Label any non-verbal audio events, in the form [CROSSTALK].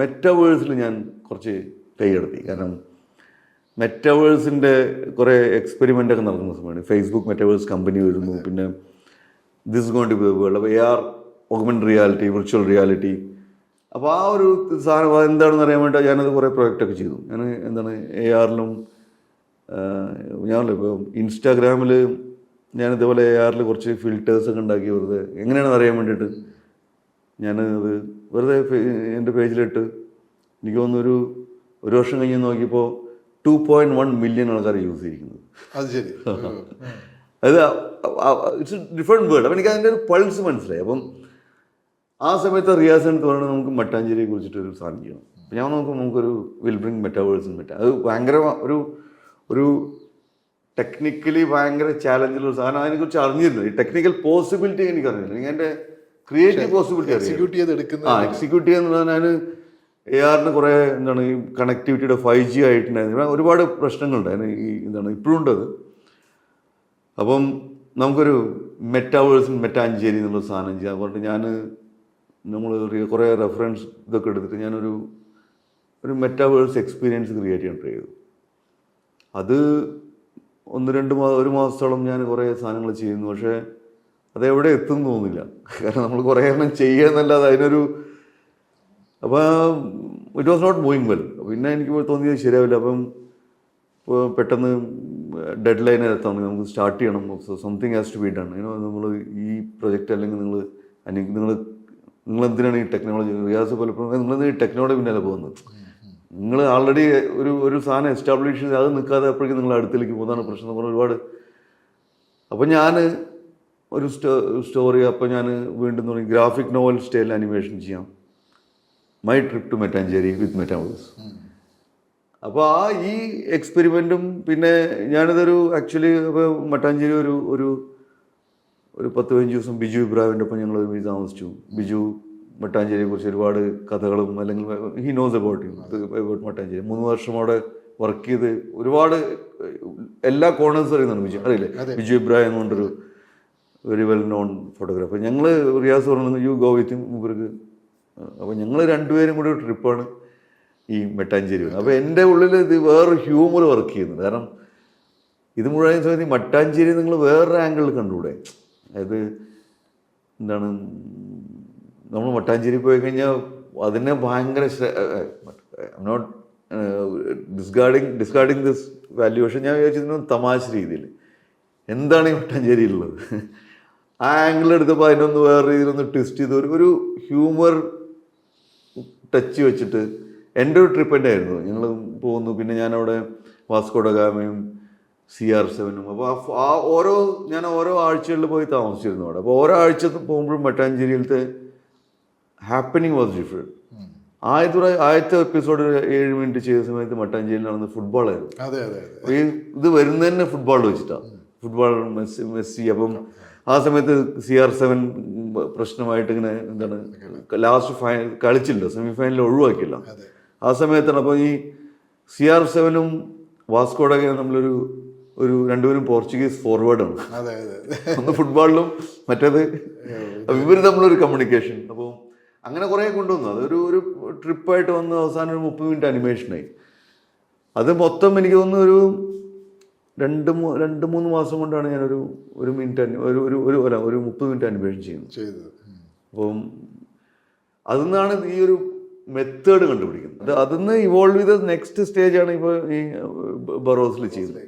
മെറ്റവേഴ്സിൽ ഞാൻ കുറച്ച് കൈയെടുത്തി കാരണം മെറ്റവേഴ്സിന്റെ കുറേ എക്സ്പെരിമെന്റ് ഒക്കെ നടക്കുന്ന സമയമാണ്. ഫേസ്ബുക്ക് മെറ്റവേഴ്സ് കമ്പനി വരുന്നു. പിന്നെ ദിസ് ഗോണ്ട് ബി വേൾഡ് അപ്പോൾ A R augment reality virtual reality അപ്പോൾ ആ ഒരു സാധനം എന്താണെന്ന് അറിയാൻ വേണ്ടി ഞാനത് കുറേ പ്രൊജക്റ്റൊക്കെ ചെയ്തു. ഞാൻ എന്താണ് എ ആറിലും ഞാനല്ലോ ഇപ്പോൾ ഇൻസ്റ്റാഗ്രാമിൽ ഞാൻ ഇതേപോലെ എ ആറിൽ കുറച്ച് ഫിൽറ്റേഴ്സൊക്കെ ഉണ്ടാക്കി വെറുതെ എങ്ങനെയാണെന്ന് അറിയാൻ വേണ്ടിയിട്ട് ഞാൻ അത് വെറുതെ എന്റെ പേജിലിട്ട് എനിക്ക് തോന്നുന്നൊരു ഒരു വർഷം കഴിഞ്ഞ് നോക്കിയപ്പോൾ ടു പോയിന്റ് വൺ മില്യൺ ആൾക്കാർ യൂസ് ചെയ്തിരിക്കുന്നത്. അത് ശരി. [LAUGHS] അത് ഇറ്റ്സ് ഡിഫറെന്റ് വേർഡ് അപ്പം എനിക്ക് അതിന്റെ ഒരു പൾസ് മനസ്സിലായി. അപ്പം ആ സമയത്ത് റിയാസ് എന്ന് പറയുന്നത് നമുക്ക് മട്ടാഞ്ചേരിയെ കുറിച്ചിട്ട് ഒരു സാധനം ചെയ്യണം. അപ്പം ഞാൻ നോക്കുമ്പോൾ നമുക്കൊരു വിൽബ്രിങ് മെറ്റാവേഴ്സും മെറ്റ അത് ഭയങ്കര ഒരു ഒരു ടെക്നിക്കലി ഭയങ്കര ചാലഞ്ചുള്ള സാധനം. അതിനെക്കുറിച്ച് അറിഞ്ഞിരുന്നു? ഈ ടെക്നിക്കൽ പോസിബിലിറ്റി എനിക്ക് എനിക്ക് എന്റെ ക്രിയേറ്റീവ് പോസിബിലിറ്റി എക്സിക്യൂട്ട് ചെയ്ത് എടുക്കുന്ന ആ എക്സിക്യൂട്ട് ചെയ്യുന്നത് ഞാൻ എ ആറിന് കുറേ എന്താണ് ഈ കണക്ടിവിറ്റിയുടെ ഫൈവ് ജി ആയിട്ടുണ്ടായിരുന്നു. ഒരുപാട് പ്രശ്നങ്ങളുണ്ടായിരുന്നു ഈ എന്താണ് ഇപ്പോഴും ഉണ്ട് അത്. അപ്പം നമുക്കൊരു മെറ്റാവേഴ്സ് മെറ്റാഞ്ചേരി എന്നുള്ള സാധനം ചെയ്യാം. അതുകൊണ്ട് ഞാൻ നമ്മൾ കുറേ റെഫറൻസ് ഇതൊക്കെ എടുത്തിട്ട് ഞാനൊരു ഒരു മെറ്റാവേഴ്സ് എക്സ്പീരിയൻസ് ക്രിയേറ്റ് ചെയ്യാൻ ട്രൈ ചെയ്തു. അത് ഒന്ന് രണ്ട് മാ ഒരു മാസത്തോളം ഞാൻ കുറേ സാധനങ്ങൾ ചെയ്യുന്നു. പക്ഷേ അതെവിടെ എത്തും തോന്നില്ല കാരണം നമ്മൾ കുറേ എണ്ണം ചെയ്യുക എന്നല്ലാതെ അതിനൊരു അപ്പോൾ it was not moving well പിന്നെ എനിക്ക് തോന്നിയത് ശരിയാവില്ല. അപ്പം ഇപ്പോൾ പെട്ടെന്ന് ഡെഡ് ലൈൻ എത്താൻ നമുക്ക് സ്റ്റാർട്ട് ചെയ്യണം. Something has to be done നമ്മൾ ഈ പ്രൊജക്റ്റ് അല്ലെങ്കിൽ നിങ്ങൾ നിങ്ങൾ നിങ്ങൾ എന്തിനാണ് ഈ ടെക്നോളജി റിയാസ് പലപ്പോഴും നിങ്ങൾ ഈ ടെക്നോളജി പിന്നാലെ പോകുന്നത്? നിങ്ങൾ ആൾറെഡി ഒരു ഒരു സാധനം എസ്റ്റാബ്ലിഷ് ചെയ്ത് അത് നിൽക്കാതെ അപ്പോഴേക്കും നിങ്ങൾ അടുത്തേക്ക് പോകുന്നതാണ് പ്രശ്നം നമ്മൾ ഒരുപാട്. അപ്പോൾ ഞാൻ ഒരു സ്റ്റോ സ്റ്റോറി അപ്പോൾ ഞാൻ വീണ്ടും തുടങ്ങി. ഗ്രാഫിക് നോവൽ സ്റ്റൈൽ അനിമേഷൻ ചെയ്യാം. My trip to Metancherry with metaverse അപ്പോൾ ആ ഈ എക്സ്പെരിമെന്റും പിന്നെ ഞാനിതൊരു ആക്ച്വലി അപ്പോൾ മട്ടാഞ്ചേരി ഒരു ഒരു ഒരു പത്ത് പതിനഞ്ച് ദിവസം ബിജു ഇബ്രാഹിമിന്റെ ഒപ്പം ഞങ്ങൾ ഒരുമിച്ച് താമസിച്ചു. ബിജു മട്ടാഞ്ചേരിയെ കുറിച്ച് ഒരുപാട് കഥകളും അല്ലെങ്കിൽ he knows about you about Mattancherry മൂന്ന് വർഷം അവിടെ വർക്ക് ചെയ്ത് ഒരുപാട് എല്ലാ കോർണേഴ്സ് അറിയുന്നുണ്ട് ബിജു. അറിയില്ലേ? ബിജു ഇബ്രാഹിം കൊണ്ടൊരു വെരി വെൽ നോൺ ഫോട്ടോഗ്രാഫർ ഞങ്ങൾ റിയാസ് പറഞ്ഞത് യു ഗോ വിത്ത് മൂപ്പർക്ക് അപ്പോൾ ഞങ്ങൾ രണ്ടുപേരും കൂടി ട്രിപ്പാണ് ഈ മെട്ടാഞ്ചേരി വന്നത് അപ്പോൾ എന്റെ ഉള്ളിൽ ഇത് വേറൊരു ഹ്യൂമർ വർക്ക് ചെയ്യുന്നുണ്ട്. കാരണം ഇത് മുഴുവൻ സമയത്ത് ഈ മട്ടാഞ്ചേരി നിങ്ങൾ വേറൊരു ആംഗിളിൽ കണ്ടുകൂടെ? അതായത് എന്താണ് നമ്മൾ മട്ടാഞ്ചേരി പോയി കഴിഞ്ഞാൽ അതിനെ ഭയങ്കര not discarding discarding this value പക്ഷെ ഞാൻ വിചാരിച്ചിരുന്നു തമാശ രീതിയിൽ എന്താണ് ഈ മട്ടാഞ്ചേരിയിലുള്ളത് ആ ആംഗിൾ എടുത്തപ്പോൾ അതിനൊന്ന് വേറെ രീതിയിലൊന്ന് ട്വിസ്റ്റ് ചെയ്ത് ഒരു ഹ്യൂമർ ടച്ച് വെച്ചിട്ട് എന്റെ ഒരു ട്രിപ്പ് തന്നെ ആയിരുന്നു ഞങ്ങൾ പോകുന്നു പിന്നെ ഞാനവിടെ വാസ്കോഡഗാമയും സി ആർ സെവനും അപ്പോൾ ആ ഓരോ ഞാൻ ഓരോ ആഴ്ചകളിൽ പോയി താമസിച്ചിരുന്നു അവിടെ. അപ്പോൾ ഓരോ ആഴ്ച പോകുമ്പോഴും മട്ടാഞ്ചേരിയിലത്തെ ഹാപ്പനിങ് വാസ് ഡിഫറെന്റ് ആദ്യത്തെ ആദ്യത്തെ എപ്പിസോഡ് ഏഴ് മിനിറ്റ് ചെയ്ത സമയത്ത് മട്ടാഞ്ചേരിയിൽ നടന്ന ഫുട്ബോളായിരുന്നു ഈ ഇത് വരുന്നതന്നെ ഫുട്ബോൾ വെച്ചിട്ടാണ് ഫുട്ബോൾ മെസ്സി മെസ്സി. അപ്പം ആ സമയത്ത് സി ആർ സെവൻ പ്രശ്നമായിട്ട് ഇങ്ങനെ എന്താണ് ലാസ്റ്റ് ഫൈനൽ കളിച്ചില്ല സെമി ഫൈനലിൽ ഒഴിവാക്കിയില്ല. ആ സമയത്താണ് അപ്പോൾ ഈ സി ആർ സെവനും വാസ്കോഡൊക്കെ നമ്മളൊരു ഒരു രണ്ടുപേരും പോർച്ചുഗീസ് ഫോർവേഡാണ് ഒന്ന് ഫുട്ബോളിലും മറ്റേത് അപ്പൊ ഇവർ തമ്മിലൊരു കമ്മ്യൂണിക്കേഷൻ അപ്പോൾ അങ്ങനെ കുറേ കൊണ്ടുവന്നു. അതൊരു ഒരു ട്രിപ്പായിട്ട് വന്ന് അവസാനം ഒരു മുപ്പത് മിനിറ്റ് അനിമേഷനായി അത് മൊത്തം എനിക്ക് തോന്നുന്നു ഒരു രണ്ട് രണ്ട് മൂന്ന് മാസം കൊണ്ടാണ് ഞാനൊരു ഒരു മിനിറ്റ് അന്വേ ഒരു ഒരു ഒരു അല്ല ഒരു മുപ്പത് മിനിറ്റ് അന്വേഷണം ചെയ്യുന്നത് ചെയ്തത്. അപ്പം അതിൽ നിന്നാണ് ഈ ഒരു മെത്തേഡ് കണ്ടുപിടിക്കുന്നത്. അത് അതിൽ നിന്ന് ഇവോൾവ് ചെയ്ത നെക്സ്റ്റ് സ്റ്റേജാണ് ഇപ്പോൾ ഈ ബറോസിൽ ചെയ്തത്.